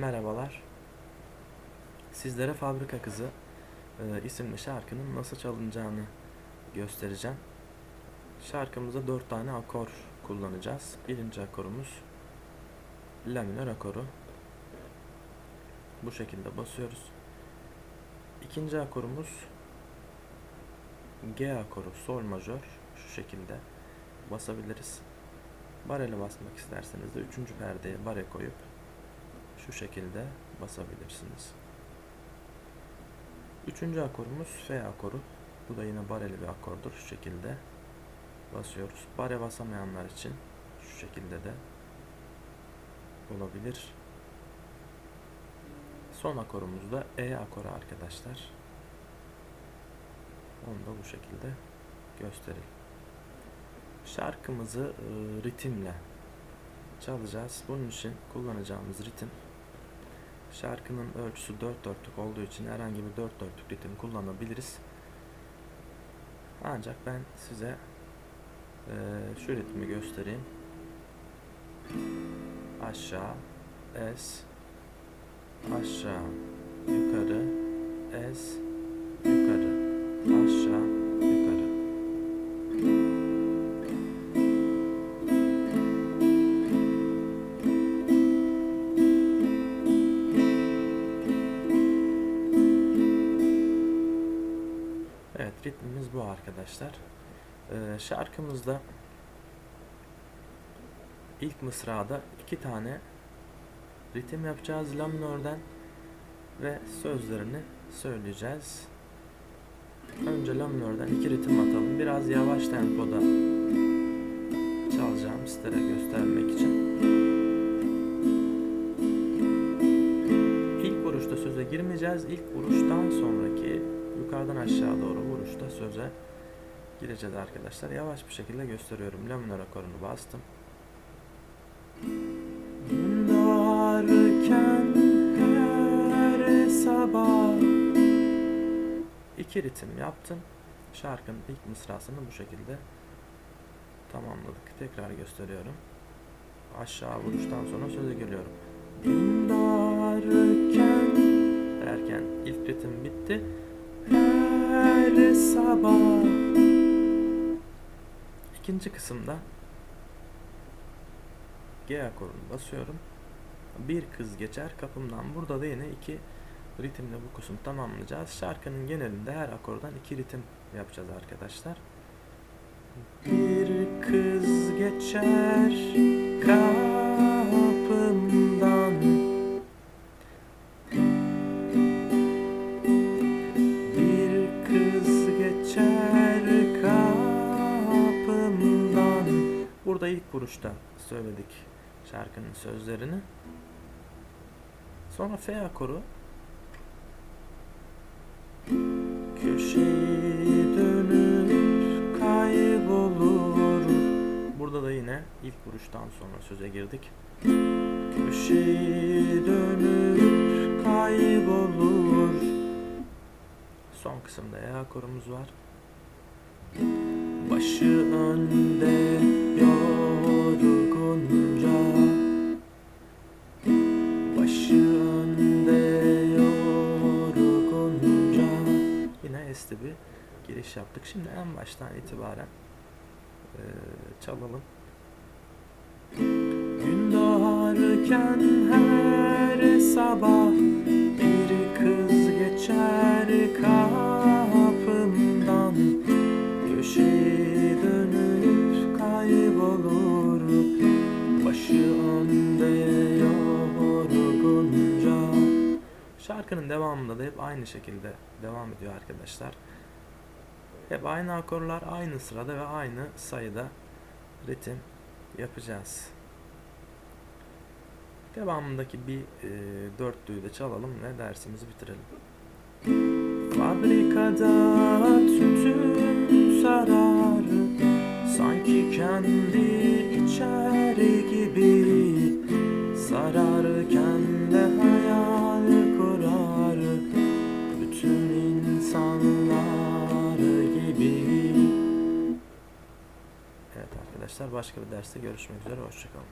Merhabalar. Sizlere Fabrika Kızı e, isimli şarkının nasıl çalınacağını göstereceğim. Şarkımızda 4 tane akor kullanacağız. Birinci akorumuz La minör akoru. Bu şekilde basıyoruz. İkinci akorumuz G akoru sol majör şu şekilde basabiliriz. Barele basmak isterseniz de üçüncü perdeye bare koyup şu şekilde basabilirsiniz. Üçüncü akorumuz F akoru. Bu da yine bareli bir akordur. Şu şekilde basıyoruz. Bare basamayanlar için şu şekilde de olabilir. Son akorumuz da E akoru arkadaşlar. Onu da bu şekilde gösterelim. Şarkımızı e, ritimle çalacağız. Bunun için kullanacağımız ritim şarkının ölçüsü 4 dörtlük olduğu için herhangi bir 4 dörtlük ritim kullanabiliriz. Ancak ben size e, şu ritmi göstereyim. Aşağı, es, aşağı, yukarı, es, yukarı, aşağı, ritmimiz bu arkadaşlar. Ee, şarkımızda ilk mısrada iki tane ritim yapacağız la minörden ve sözlerini söyleyeceğiz. Önce la minörden iki ritim atalım. Biraz yavaş tempoda çalacağım sizlere göstermek için. İlk vuruşta söze girmeyeceğiz. İlk vuruştan sonraki yukarıdan aşağı doğru vuruşta söze gireceğiz arkadaşlar. Yavaş bir şekilde gösteriyorum. La minör akorunu bastım. Doğarken her sabah iki ritim yaptım. Şarkının ilk mısrasını bu şekilde tamamladık. Tekrar gösteriyorum. Aşağı vuruştan sonra söze geliyorum. Gün doğarken derken ilk ritim bitti. Her sabah İkinci kısımda G akorunu basıyorum. Bir kız geçer kapımdan. Burada da yine iki ritimle bu kısmı tamamlayacağız. Şarkının genelinde her akordan iki ritim yapacağız arkadaşlar. Bir kız geçer Vuruşta söyledik şarkının sözlerini. Sonra F akoru Köşeyi dönüp kaybolur Burada da yine ilk vuruştan sonra söze girdik. Köşeyi dönüp kaybolur Son kısımda E akorumuz var. Başı önde yorgunca Esti bir giriş yaptık. Şimdi en baştan itibaren eee, çalalım. Gün doğarken her sabah Şarkının devamında da hep aynı şekilde devam ediyor arkadaşlar. Hep aynı akorlar aynı sırada ve aynı sayıda ritim yapacağız. Devamındaki bir e, dörtlüyü de çalalım ve dersimizi bitirelim. Fabrikada tütün sarar Sanki kendi içer gibi Sararken insanlar gibi Evet arkadaşlar başka bir derste görüşmek üzere hoşçakalın.